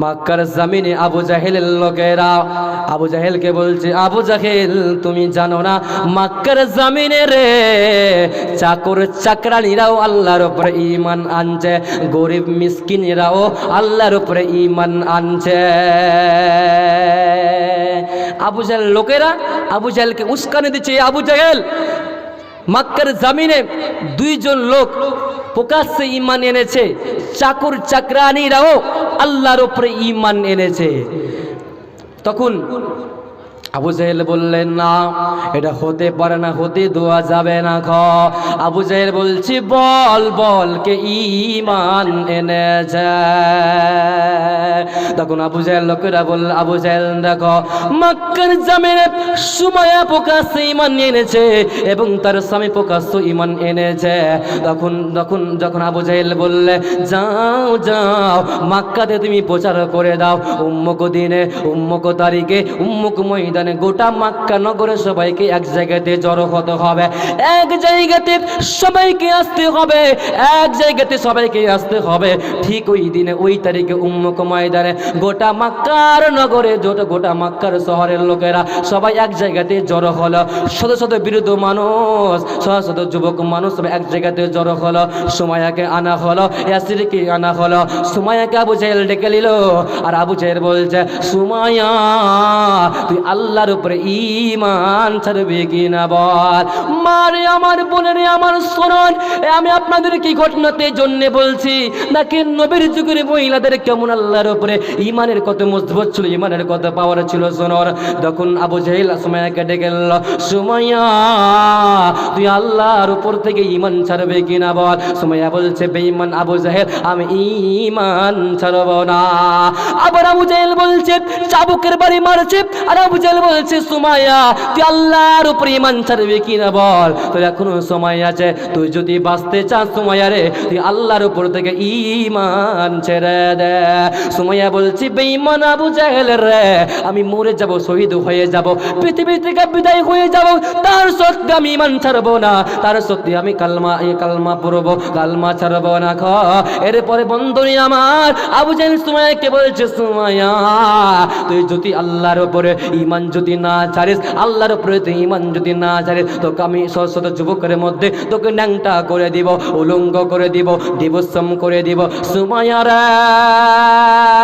মাক্কার জামিনে আবু জাহেলের লোকেরা, আবু জাহেলকে বলছে, আবু জাহেল, তুমি জানো না, মাক্কার জামিনে রে চাকর চাকরানিরাও আল্লাহর উপরে ইমান আনছে, গরিব মিসকিনেরাও আল্লাহর উপরে ইমান আনছে। আবু জাহেল লোকেরা, আবু জাহেলকে উস্কানি দিচ্ছে, "এ আবু জাহেল, মাক্কার জামিনে দুইজন লোক প্রকাশ্যে ইমান এনেছে চাকর চাকরানিরাও আল্লাহর উপরে ইমান এনেছে। তখন আবু জাহেল বললেন, না, এটা হতে পারে না, হতে দেওয়া যাবে না খ। আবু জাহেল বলছি, বল বলকে ইমান এনেছে? তখন আবু জাহেল লোকেরা বল আবু জাহেল, দেখো, মক্কার জামিনে সুমায়া প্রকাশ্যে ইমান এনেছে এবং তার স্বামী প্রকাশ্য ইমান এনেছে। তখন তখন, যখন আবু জাহেল বললে, যাও যাও, মাক্কাতে তুমি প্রচার করে দাও। উম্মক দিনে, উম্মক তারিখে, উম্মুক ময়দানে গোটা মাক্কা নগরে সবাইকে এক জায়গাতে জড়ো হতে হবে। এক জায়গাতে সবাইকে আসতে হবে, এক জায়গাতে সবাইকে আসতে হবে। ঠিক ওই দিনে, ওই তারিখে উম্মুক ময়দানে গোটা মাক্কার নগরে গোটা গোটা মাক্কার শহরের লোকেরা সবাই এক জায়গাতে জড়ো হলো। শত শত বিরুদ্ধ মানুষ, শত শত যুবক মানুষ সবাই এক জায়গাতে জড়ো হলো। সুমায়াকে আনা হলো, ইয়াসিরকে আনা হলো। সুমায়াকে আবু জাহেল ডেকে নিল, আর আবু জাহেল বলছে সুমায়া তুই আল্লাহর উপরে ইমান ছাড়বে কি না বল? মারে আমার বোনের, আমার এ আমি আপনাদের কি ঘটনাতে জন্য বলছি? নাকি নবীর যুগের মহিলাদের কেমন আল্লাহর উপরে ইমানের কত মজবুত ছিল, ইমানের কত পাওয়ার ছিল শোনর তখন আবু জাহেল ডেকে নিল, সুমাইয়া, তুই আল্লাহর উপর থেকে ইমান ছাড়বে কিনা বল? সুমাইয়া বলছে, বেঈমান আবু জাহেল, আমি ইমান ছাড়ব না। আবার আবু জাহেল বলছে, চাবুকের বাড়ি মারছে। আর আবু জাহেল বলছে, সুমাইয়া, তুই আল্লাহর উপর ইমান ছাড়বে কিনা বল? তোর এখনও সময় আছে, তুই যদি বাঁচতে চাস সুমাইয়া রে, তুই আল্লাহর উপর থেকে ইমান ছেড়ে দে। সুমাইয়া বলছি, বেঈমান আবু জাহেল রে, আমি মরে যাব, শহীদ হয়ে যাব পৃথিবী থেকে বিদায় হয়ে যাব, তার সত্যি আমি ইমান ছাড়বো না, তার সত্যি আমি কালমা এই কালমা পড়ব, কালমা ছাড়বো না খ। এরপরে বন্ধুনি আমার, আবু জাহেল সুমাইয়াকে বলছে, সুমাইয়া, তুই যদি আল্লাহর উপরে ইমান যদি না ছাড়িস, আল্লাহর উপরে তুই ইমান যদি না ছাড়িস, তোকে আমি শত শত যুবকের মধ্যে তোকে ন্যাংটা করে দিব, উলঙ্গ করে দিব দিবসম করে দিব, সুমাইয়া রে।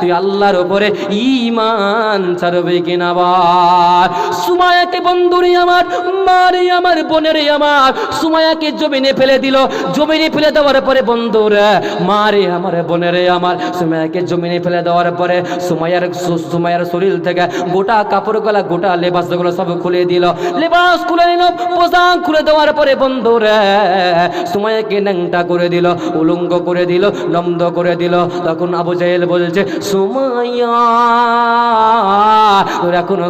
তুই আল্লাহর উপরে ইমান ছাড়বে কিনা বল সুমায়াকে বন্ধুরে আমার, মারে আমার, বোনেরে আমার, সুমায়াকে জমিনে ফেলে দিল। জমিনে ফেলে দেওয়ার পরে বন্ধুরে, মারে আমার, বোনেরে আমার, সুমায়াকে জমিনে ফেলে দেওয়ার পরে সুমায়ার সুমায়ার শরীর থেকে গোটা কাপড় গলা গোটা লেবাস লেবাসগুলো সব খুলে দিল। লেবাস খুলে নিল, পোশাক খুলে দেওয়ার পরে বন্ধুরে, সুমায়াকে ন্যাংটা করে দিল, উলঙ্গ করে দিল, নন্দ করে দিল। তখন আবু জাহেল বলছে সুমাইয়া। ওরা এখনও